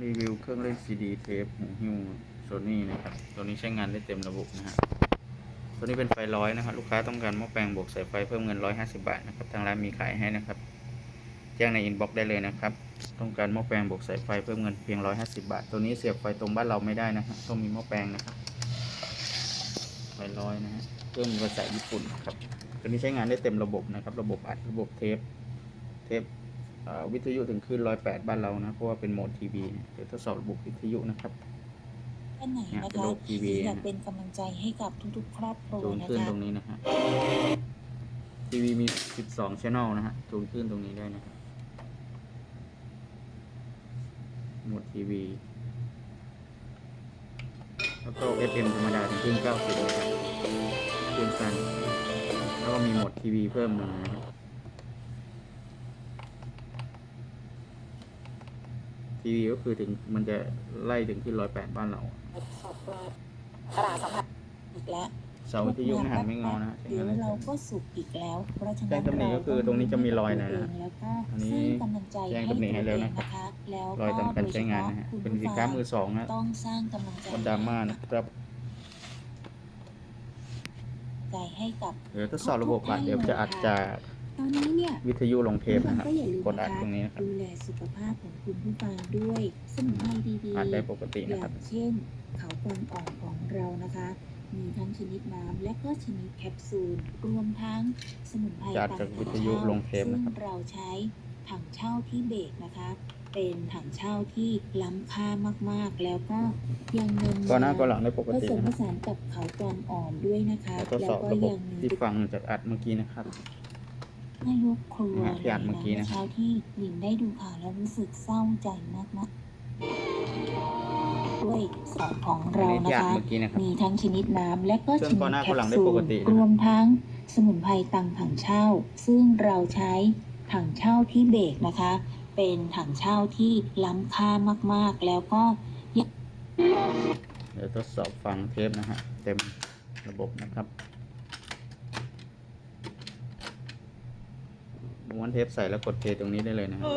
รีวิวเครื่องเล่นซีดีเทปหูหิ้วโซนี่นะครับตัวนี้ใช้งานได้เต็มระบบนะฮะตัวนี้เป็นไฟร้อยนะครับลูกค้าต้องการหม้อแปลงบวกสายไฟเพิ่มเงิน 150 บาทนะครับทางร้านมีขายให้นะครับ แจ้งในอินบ็อกซ์ได้เลยนะครับ ต้องการหม้อแปลงบวกสายไฟเพิ่มเงินเพียง 150 บาท ตัวนี้เสียบไฟตรงบ้านเราไม่ได้นะฮะต้องมีหม้อแปลงนะครับไฟร้อยนะฮะเครื่องภาษาญี่ปุ่นครับตัวนี้ใช้งานได้เต็มระบบนะครับ ระบบอัดระบบเทปเทป วิทยุถึงคลื่น108บ้านเรานะ เพราะว่าเป็นโหมดทีวีเดี๋ยวทดสอบระบบวิทยุนะครับท่านไหนเนี่ยนะเป็นคะโลกทีวีอยากเป็นกำลังใจให้กับทุกๆ ครอบครัวจูนนะขึ้นคะตรงนี้นะฮะทีวีมี 12 channel นะฮะจูนขึ้นตรงนี้ได้นะครับโหมดทีวี แล้วก็ FM ธรรมดาถึงคลื่น90นะครับคลื่นสั้นแล้วก็มีโหมดทีวีเพิ่มมานะครับ ทีวีก็คือถึงมันจะไล่ถึงขึ้น108บ้านเราขอบคุณตลาดสัมผัสอีกแล้วเสาวิทยุไม่หันไม่งอนะฮะใช้เดี๋ยวงานได้เราเต็มก็สุกอีกแล้ว เพราะฉะแจ้นั้งนตำหนิก็คือตรงนี้จะมีรอยหน่อยนะแล้วก็อันนี้สร้างกำลังใจแจ้งให้ตำหนิให้ตัวแล้วเองนะครับนะคะแล้วรอยก็สำคัญโดยเฉใช้งานพาะนะฮะคุณเป็นผู้สินฟัค้างมือสองนะต้องสร้างกำลังใจคนดราม่านะครับใจให้กับเดี๋ยวทดสอบระบบอัดเดี๋ยวจะอัดจาก ตอนนี้เนี่ยวิทยุลงเทปนะครับก็อย่าลืมกดอัดตรงนี้นะครับดูแลสุขภาพของคุณผู้ฟังด้วยสมุนไพรดีๆอัดได้ปกติอนะคย่ารับงเช่น เขากวางอ่อนของเรานะคะ มีทั้งชนิดน้ำและก็ชนิดแคปซูล รวมทั้งสมุนไพรจัดจากวิทยุลงเทปซึ่งนะครับเราใช้ถังเช่าที่เบรกนะคะ เป็นถังเช่าที่ล้ำค่ามากๆ แล้วก็ยังนำก็หน้าก็หลังได้ปกผติสมนะผครับสานกับเขากวางอ่อนด้วยนะคะทดแล้สวอบก็ระบบยังมีที่ฟังจากอัดเมื่อกี้นะครับ นายกครัวนะฮะที่อ่านเมื่อกี้ลยนะ เช้าที่หลินได้ดูข่าวแล้วรู้สึกเศร้าใจมากๆด้วยสอบของอันเรานี้นะที่อัดคะ เมื่อกี้นะครับ มีทั้งชนิดน้ำและก็เครื่ชองนิก่อนดหน้าแคก่อนหลัปงได้ซูปกลตินะครับ รวมทั้งสมุนไพรตังถังเช่า ซึ่งเราใช้ถังเช่าที่เบรกนะคะ เป็นถังเช่าที่ล้ำค่ามากๆ แล้วก็ยังเดี๋ยวทดสอบฟังเทปนะฮะเต็มระบบนะครับ ม้วนเทปใส่แล้วกดเพลย์ตรงนี้ได้เลยนะครับ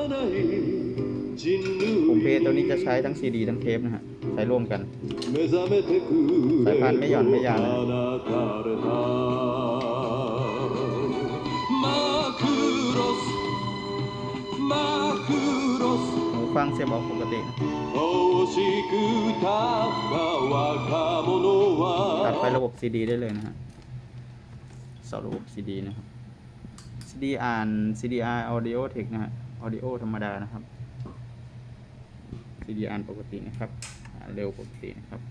ปุ่มเพลย์ตัวนี้จะใช้ทั้งซีดีทั้งเทปนะฮะใช้ร่วมกันสายพานไม่หย่อนไม่ยานหูฟังเสียบออกปกตินะตัดไประบบซีดีได้เลยนะฮะสอบระบบซีดีนะครับ ซีดีอ่าน CDR Audio Tech นะฮะ Audio ธรรมดานะครับซีดีอ่านปกตินะครับ เร็วปกตินะครับ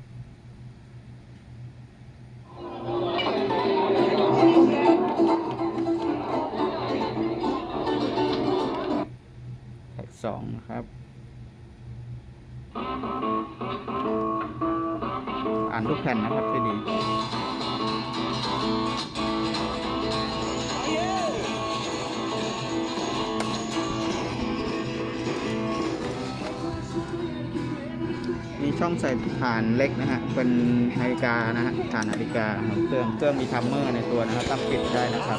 แท็กสองนะครับ อ่านทุกแผ่นนะครับที่ดี มีช่องใส่ฐานเล็กนะฮะ เป็นนาฬิกานะฮะฐานนาฬิกาของเครื่อง เครื่องมีทัมเมอร์ในตัวนะครับตั้งปิดได้นะครับ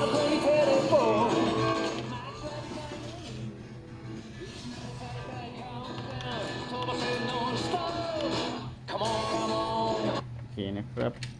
โอเคนะครับ